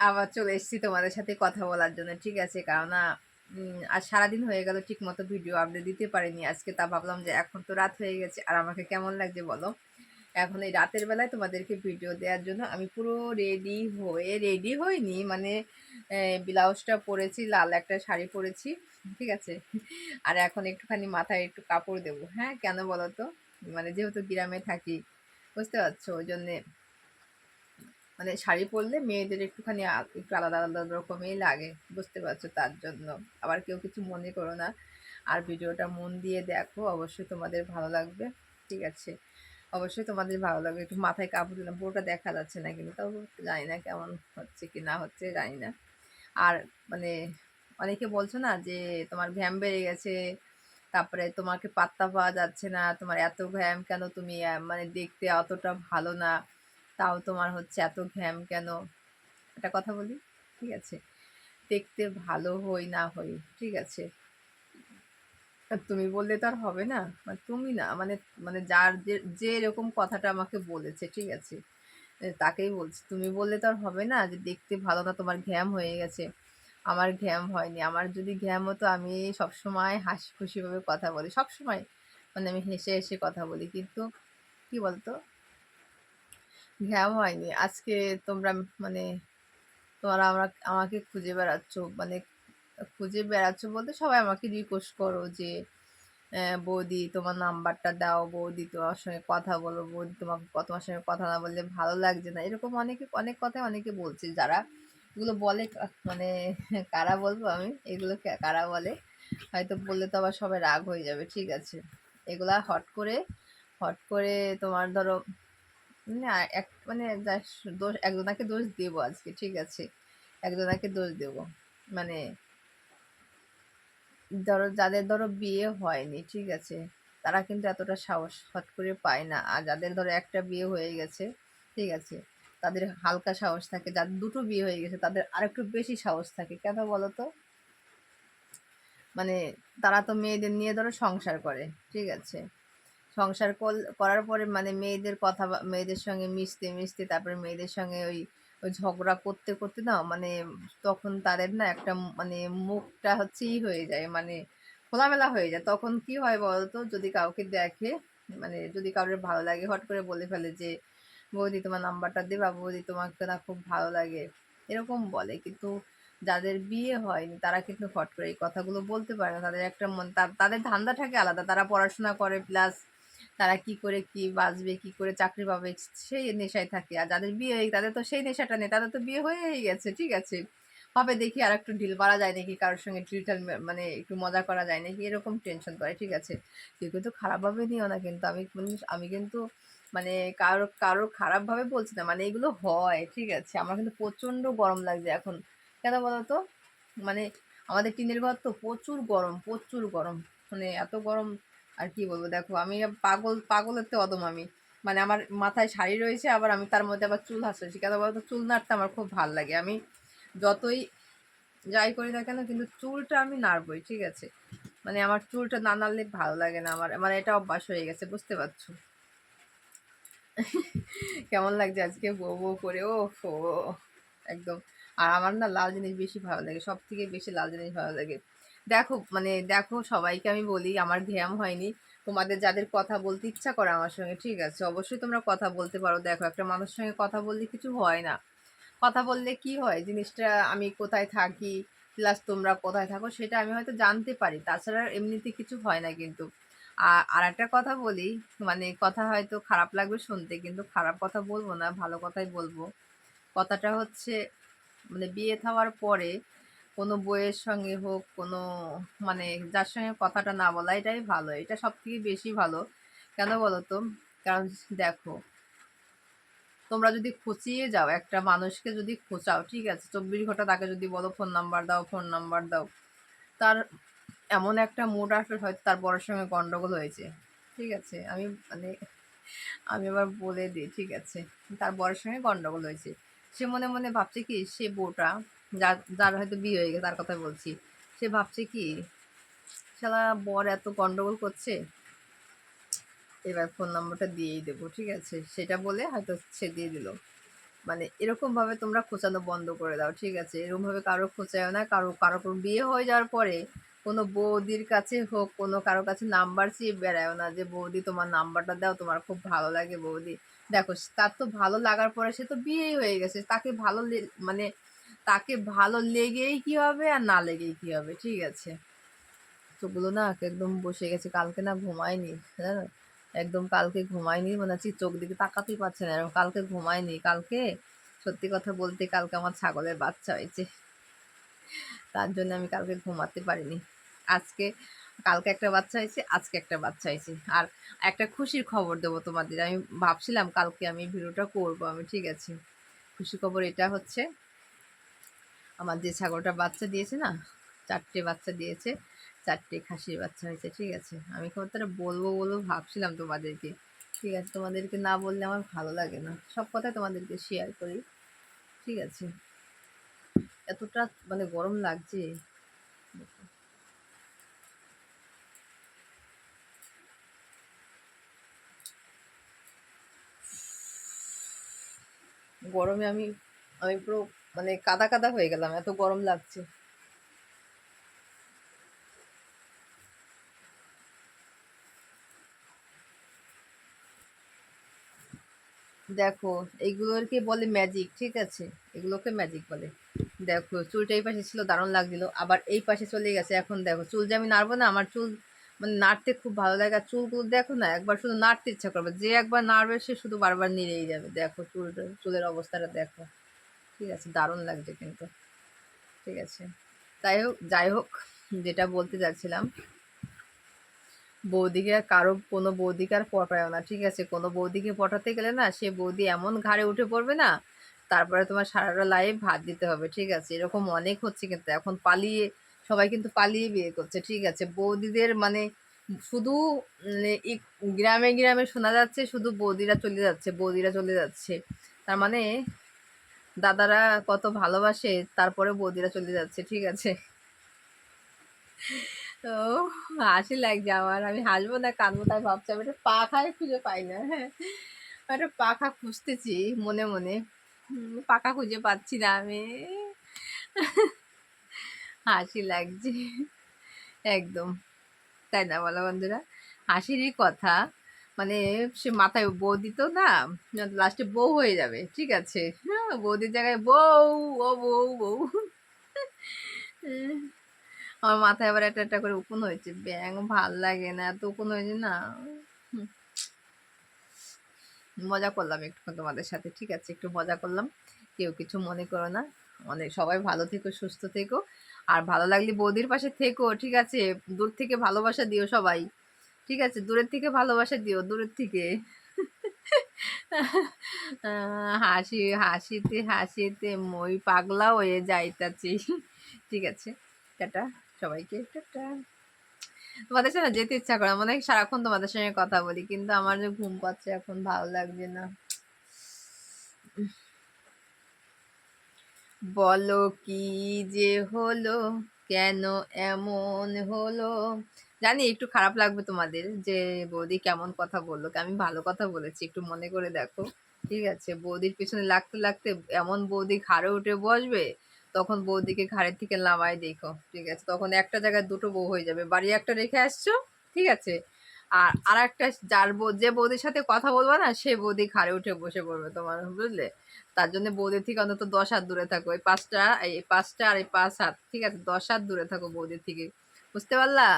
আবার চলে এসেছি তোমাদের সাথে কথা বলার জন্য, ঠিক আছে? কারণ আর সারাদিন হয়ে গেল ঠিক মতো ভিডিও আপডেট দিতে পারিনি। আজকে তা ভাবলাম যে এখন তো রাত হয়ে গেছে, আর আমাকে কেমন লাগছে বলো? এখন এই রাতের বেলায় তোমাদেরকে ভিডিও দেওয়ার জন্য আমি পুরো রেডি হয়ে রেডি হইনি মানে ব্লাউজটা পরেছি, লাল একটা শাড়ি পরেছি, ঠিক আছে? আর এখন একটুখানি মাথায় একটু কাপড় দেবো হ্যাঁ? কেন বলো তো? মানে যেহেতু গ্রামে থাকি, বুঝতে পারছ? ওই জন্যে মানে শাড়ি পরলে মেয়েদের একটুখানি একটু আলাদা আলাদা রকমই লাগে, বুঝতে পারছ তার জন্য। আবার কেউ কিছু মনে করো না। আর ভিডিওটা মন দিয়ে দেখো, অবশ্যই তোমাদের ভালো লাগবে, ঠিক আছে? অবশ্যই তোমাদের ভালো লাগবে। একটু মাথায় কাপড় দিলাম, পুরোটা দেখা যাচ্ছে না কিন্তু তাও জানি না কেমন হচ্ছে কি না হচ্ছে, জানি না। আর মানে অনেকে বলছো না যে, তোমার ভ্যাম বেড়ে গেছে, তারপরে তোমাকে পাত্তা পাওয়া যাচ্ছে না, তোমার এত ভ্যাম কেন তুমি মানে দেখতে অতটা ভালো না। তাও তোমার হচ্ছে এত ঘ্যাম কেন? একটা কথা বলি, ঠিক আছে? দেখতে ভালো হই না হই, ঠিক আছে? তুমি বললে তো আর হবে না মানে তুমি না মানে মানে যার যে এরকম কথাটা আমাকে বলেছে, ঠিক আছে? তাকেই বলছি, তুমি বললে তো আর হবে না যে দেখতে ভালো না, তোমার ঘ্যাম হয়ে গেছে। আমার ঘ্যাম হয়নি, আমার যদি ঘ্যাম হতো আমি সবসময় হাসি খুশিভাবে কথা বলি, সবসময়। মানে আমি হেসে হেসে কথা বলি, কিন্তু কি বলতো? ঘ্যাম হয়নি। আজকে তোমরা মানে তোমরা আমরা, আমাকে খুঁজে বেড়াচ্ছ মানে খুঁজে বেড়াচ্ছ বলতে সবাই আমাকে রিকোয়েস্ট করো যে বৌদি তোমার নাম্বারটা দাও, বৌদি তোমার সঙ্গে কথা বলো, বৌদি তোমাকে তোমার সঙ্গে কথা না বললে ভালো লাগছে না। এরকম অনেকে, অনেক কথাই অনেকে বলছে যারা, এগুলো বলে মানে কারা বলব আমি? এগুলো কারা বলে? হয়তো বললে তো আবার সবাই রাগ হয়ে যাবে, ঠিক আছে। এগুলা হট করে হট করে তোমার ধরো না, এক মানে দোষ, একজনাকে দোষ দেবো আজকে, ঠিক আছে। একজনাকে দোষ দেবো। মানে ধরো, যাদের ধরো বিয়ে হয়নি, ঠিক আছে, তারা কিন্তু এতটা সাহস হট করে পায় না। আর যাদের ধরো একটা বিয়ে হয়ে গেছে, ঠিক আছে, তাদের হালকা সাহস থাকে। যাদের দুটো বিয়ে হয়ে গেছে, তাদের আরেকটু বেশি সাহস থাকে। কেন বলো তো? মানে তারা তো মেয়েদের নিয়ে ধরো সংসার করে, ঠিক আছে। সংসার করার পরে মানে মেয়েদের কথা মেয়েদের সঙ্গে মিশতে মিশতে তারপরে মেয়েদের সঙ্গে ওই ওই ঝগড়া করতে করতে না মানে তখন তাদের না একটা মানে মুখটা হচ্ছেই হয়ে যায় মানে খোলামেলা হয়ে যায়। তখন কি হয় বলতো, যদি কাউকে দেখে মানে যদি কারোর ভালো লাগে হট করে বলে ফেলে যে, বৌদি তোমার নাম্বারটা দেবা, বৌদি তোমাকে না খুব ভালো লাগে। এরকম বলে। কিন্তু যাদের বিয়ে হয়নি, তারা কিন্তু হট করে এই কথাগুলো বলতে পারে না। তাদের একটা মন তাদের ধান্দাটাকে আলাদা। তারা পড়াশোনা করে, প্লাস তারা কি করে কি বাঁচবে, কি করে চাকরি পাবে সেই নেশায় থাকে। আর যাদের বিয়ে হয়ে, তাদের তো সেই নেশাটা নেই, তাদের তো বিয়ে হয়েই গেছে, ঠিক আছে। হবে দেখি আর একটু ঢিল মারা যায় নাকি, কারোর সঙ্গে ঢিলটাল মানে একটু মজা করা যায় নাকি, এরকম টেনশন করে, ঠিক আছে। কেউ কিন্তু খারাপভাবে নিও না কিন্তু, আমি আমি কিন্তু মানে কারও কারও খারাপভাবে বলছি না মানে এগুলো হয়, ঠিক আছে। আমার কিন্তু প্রচণ্ড গরম লাগছে এখন। কেন বলো তো মানে আমাদের টিনের ঘর তো প্রচুর গরম প্রচুর গরম। মানে এত গরম আর কি বলব, দেখো, আমি পাগল, পাগলের তো অদম আমি। মানে আমার মাথায় শাড়ি রয়েছে, আবার আমি তার মধ্যে আবার চুল হাসতেছি কেন বলতো চুল নাড়তে আমার খুব ভালো লাগে। আমি যতই যাই করি না কেন, কিন্তু চুলটা আমি নাড়বই, ঠিক আছে? মানে আমার চুলটা না নাড়লে ভালো লাগে না আমার। মানে এটা অভ্যাস হয়ে গেছে, বুঝতে পারছ? কেমন লাগছে আজকে? বউ বউ করে ও একদম। আর আমার না লাল জিনিস বেশি ভালো লাগে সব থেকে বেশি লাল জিনিস ভালো লাগে। দেখো মানে দেখো সবাইকে আমি বলি, আমার ঘ্যাম হয়নি। তোমাদের যাদের কথা বলতে ইচ্ছা করে আমার সঙ্গে, ঠিক আছে? অবশ্যই তোমরা কথা বলতে পারো। দেখো, একটা মানুষের সঙ্গে কথা বললে কিছু হয় না। কথা বললে কি হয়? জিনিসটা আমি কোথায় থাকি প্লাস তোমরা কোথায় থাকো, সেটা আমি হয়তো জানতে পারি। তাছাড়া এমনিতে কিছু হয় না কিন্তু। আর একটা কথা বলি মানে কথা হয়তো খারাপ লাগবে শুনতে, কিন্তু খারাপ কথা বলব না, ভালো কথাই বলব। কথাটা হচ্ছে মানে বিয়ে থাওয়ার পরে কোনো বইয়ের সঙ্গে হোক, কোনো মানে যার সঙ্গে কথাটা না বলা, এটাই ভালো। এটা সব থেকে বেশি ভালো। কেন বলো তো কারণ দেখো, তোমরা যদি খুঁচিয়ে যাও, একটা মানুষকে যদি খোঁচাও, ঠিক আছে, চব্বিশ ঘণ্টা তাকে যদি বলো ফোন নাম্বার দাও ফোন নাম্বার দাও, তার এমন একটা মুড আসলে হয়তো তার বড়োর সঙ্গে গন্ডগোল হয়েছে। ঠিক আছে, আমি মানে আমি আবার বলে দিই, ঠিক আছে, তার বড়োর সঙ্গে গন্ডগোল হয়েছে। সে মনে মনে ভাবছে কি, সে বউটা যার যার হয়তো বিয়ে হয়ে গেছে, তার কথা বলছি। সে ভাবছে কি, শালা বর এত গন্ডগোল করছে? এবার ফোন নম্বরটা দিয়েই দেবো, ঠিক আছে? সেটা বলে হয়তো সে দিয়ে দিল। মানে এরকমভাবে তোমরা খোঁচানো বন্ধ করে দাও, ঠিক আছে? এরকমভাবে কারও খোঁচায়ও না, কারও কারও বিয়ে হয়ে যাওয়ার পরে কোনো বৌদির কাছে হোক, কোনো কারও কাছে নাম্বার চেয়ে বেড়ায়ও না যে, বৌদি, তোমার নাম্বারটা দাও, তোমার খুব ভালো লাগে, বৌদি। দেখো, তার তো ভালো লাগার পরে সে তো বিয়েই হয়ে গেছে, তাকে ভালো মানে তাকে ভালো লেগেই কি হবে আর না লেগেই কি হবে, ঠিক আছে? চোখগুলো না একদম বসে গেছে, কালকে না ঘুমায়নি, জানো? একদম কালকে ঘুমায়নি মানে হচ্ছে চোখ দিকে তাকাতেই পারছে না কালকে ঘুমায়নি, কালকে সত্যি কথা বলতে কালকে আমার ছাগলের বাচ্চা হয়েছে। তার জন্য আমি কালকে ঘুমাতে পারিনি। আজকে, কালকে একটা বাচ্চা হয়েছে, আজকে একটা বাচ্চা হয়েছে। আর একটা খুশির খবর দেবো তোমাদের, আমি ভাবছিলাম কালকে আমি ভিডিওটা করব আমি, ঠিক আছে? খুশি খবর এটা হচ্ছে আমার যে ছাগলটা বাচ্চা দিয়েছে না, চারটে বাচ্চা দিয়েছে, চারটে খাসির বাচ্চা হয়েছে, ঠিক আছে। আমি কথাটা বলব বলব ভাবছিলাম তোমাদেরকে, ঠিক আছে। তোমাদেরকে না বললে আমার ভালো লাগে না। সব কথা তোমাদেরকে শেয়ার করি, ঠিক আছে। এতটা মানে গরম লাগছে। গরমে আমি আমি পুরো মানে কাদা কাদা হয়ে গেলাম, এত গরম লাগছে। দেখো এইগুলোকে বলে ম্যাজিক ঠিক আছে? এগুলোকে ম্যাজিক বলে। দেখো, চুলটা এই পাশে ছিল, দারুণ লাগছিল। আবার এই পাশে চলে গেছে, এখন দেখো, চুল যে আমি নাড়বো না, আমার চুল মানে নাড়তে খুব ভালো লাগে। আর চুলগুলো দেখো না, একবার শুধু নাড়তে ইচ্ছা করবে। যে একবার নাড়বে, সে শুধু বারবার নিড়েই যাবে। দেখো চুলটা চুলের অবস্থাটা দেখো। ঠিক আছে দারুণ লাগছে কিন্তু। ঠিক আছে। তাই হোক যাই হোক যেটা বলতে যাচ্ছিলাম বৌদিকে আর কারও কোনো বৌদিকে আর পটায় না ঠিক আছে? কোনো বৌদিকে পটাতে গেলে না সে বৌদি এমন ঘাড়ে উঠে পড়বে না তারপরে তোমার সারাটা লাইফ ভাত দিতে হবে ঠিক আছে? এরকম অনেক হচ্ছে কিন্তু এখন পালিয়ে সবাই কিন্তু পালিয়ে বিয়ে করছে ঠিক আছে? বৌদিদের মানে শুধু উম, গ্রামে গ্রামে শোনা যাচ্ছে শুধু বৌদিরা চলে যাচ্ছে বৌদিরা চলে যাচ্ছে। তার মানে দাদারা কত ভালোবাসে, তারপরে বৌদিরা চলে যাচ্ছে, ঠিক আছে? তো হাসি লাগছে আমার, আমি হাসবো না, কাঁদবো, তাই ভাবছি আমি একটা পাখাই খুঁজে পাই না হ্যাঁ। একটা পাখা খুঁজতেছি মনে মনে পাখা খুঁজে পাচ্ছি না আমি। হাসি লাগছে, একদম। তাই না বলো বন্ধুরা? হাসিরই কথা মানে সে মাথায় বৌদি তো না লাস্টে বউ হয়ে যাবে, ঠিক আছে। বৌদির জায়গায় বউ, ও বউ বউ। আমার মাথায় আবার একটা একটা করে উকুন হয়েছে। ব্যাং ভালো লাগে না, এত উকুন হয়েছে না। মজা করলাম একটু তোমাদের সাথে, ঠিক আছে? একটু মজা করলাম। কেউ কিছু মনে করো না। অনেক সবাই ভালো থেকো, সুস্থ থেকো। আর ভালো লাগলে বৌদির পাশে থেকো, ঠিক আছে? দূর থেকে ভালোবাসা দিও সবাই। ঠিক আছে? দূরের থেকে ভালোবাসা দিও, দূরের থেকে। হাসি, হাসিতে হাসিতে মই পাগলা হয়ে যাইতাছি। ঠিক আছে, টাটা, সবাইকে, টাটা। তোমাদের সাথে যেতে ইচ্ছা করে মনে হয় সারাক্ষণ তোমাদের সঙ্গে কথা বলি, কিন্তু আমার যে ঘুম পাচ্ছে এখন ভালো লাগছে না। বলো কি যে হলো, কেন এমন হলো? জানি একটু খারাপ লাগবে তোমাদের যে বৌদি কেমন কথা বলল আমি ভালো কথা বলেছি, একটু মনে করে দেখো। ঠিক আছে, বৌদির পিছনে লাগতে লাগতে এমন বৌদি ঘাড়ে উঠে বসবে, তখন বৌদিকে ঘাড়ের থেকে নামায় দেখো। ঠিক আছে, তখন একটা জায়গায় দুটো বউ হয়ে যাবে। বাড়ি একটা রেখে আসছো? ঠিক আছে। আর আর একটা যার যে বৌদির সাথে কথা বলব না, সে বৌদি ঘাড়ে উঠে বসে পড়বে তোমার, বুঝলে? তার জন্য বৌদির থেকে অন্তত দশ হাত দূরে থাকো। এই পাঁচটা এই পাঁচটা আর এই পাঁচ হাত, ঠিক আছে? দশ হাত দূরে থাকো বৌদির থেকে। বুঝতে পারলা?